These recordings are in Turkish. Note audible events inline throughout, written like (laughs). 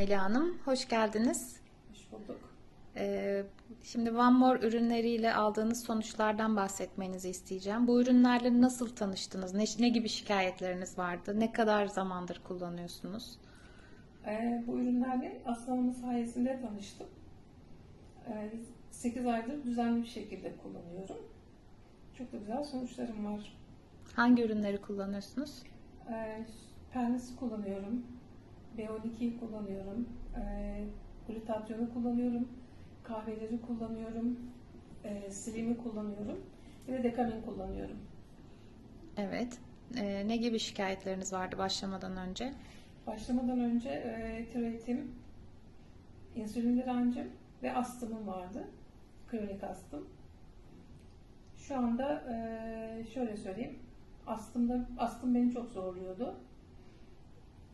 Melih Hanım. Hoş geldiniz. Hoş bulduk. Ee, şimdi One More ürünleriyle aldığınız sonuçlardan bahsetmenizi isteyeceğim. Bu ürünlerle nasıl tanıştınız? Ne, ne gibi şikayetleriniz vardı? Ne kadar zamandır kullanıyorsunuz? Ee, bu ürünlerle Aslanımın sayesinde tanıştım. Ee, 8 aydır düzenli bir şekilde kullanıyorum. Çok da güzel sonuçlarım var. Hangi ürünleri kullanıyorsunuz? Ee, Pernis'i kullanıyorum. B12'yi kullanıyorum. Ee, glutatyonu kullanıyorum. Kahveleri kullanıyorum. E, Slim'i kullanıyorum. De Dekamin kullanıyorum. Evet. Ee, ne gibi şikayetleriniz vardı başlamadan önce? Başlamadan önce e, tiroidim, insülin direncim ve astımım vardı. Kronik astım. Şu anda e, şöyle söyleyeyim. Astımda, astım beni çok zorluyordu.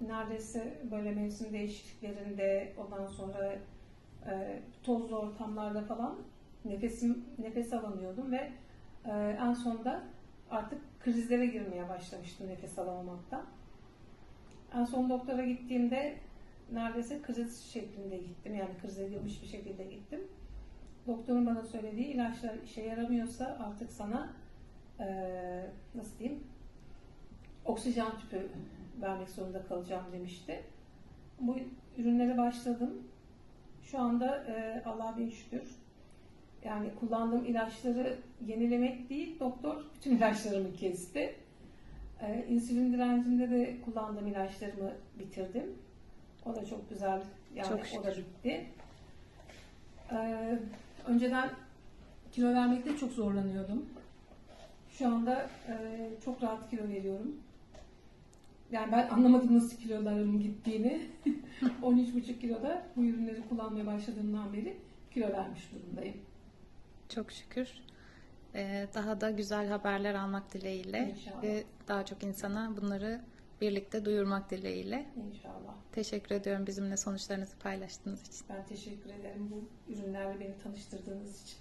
Neredeyse böyle mevsim değişikliklerinde ondan sonra e, tozlu ortamlarda falan nefesim nefes alamıyordum ve e, en sonunda artık krizlere girmeye başlamıştım nefes alamamaktan. En son doktora gittiğimde neredeyse kriz şeklinde gittim. Yani krize girmiş bir şekilde gittim. Doktorun bana söylediği ilaçlar işe yaramıyorsa artık sana eee, nasıl diyeyim oksijen tüpü vermek zorunda kalacağım demişti. Bu ürünlere başladım. Şu anda eee Allah'a bin şükür yani kullandığım ilaçları yenilemek değil, doktor bütün (laughs) ilaçlarımı kesti. Ee, insülin direncinde de kullandığım ilaçlarımı bitirdim. O da çok güzel. Yani Çok o da bitti. Ee, önceden kilo vermekte çok zorlanıyordum. Şu anda e, çok rahat kilo veriyorum. Yani ben anlamadım nasıl kilolarımın gittiğini. (laughs) 13,5 kiloda bu ürünleri kullanmaya başladığımdan beri kilo vermiş durumdayım. Çok şükür. Ee, daha da güzel haberler almak dileğiyle İnşallah. ve daha çok insana bunları birlikte duyurmak dileğiyle. İnşallah. Teşekkür ediyorum bizimle sonuçlarınızı paylaştığınız için. Ben teşekkür ederim bu ürünlerle beni tanıştırdığınız için.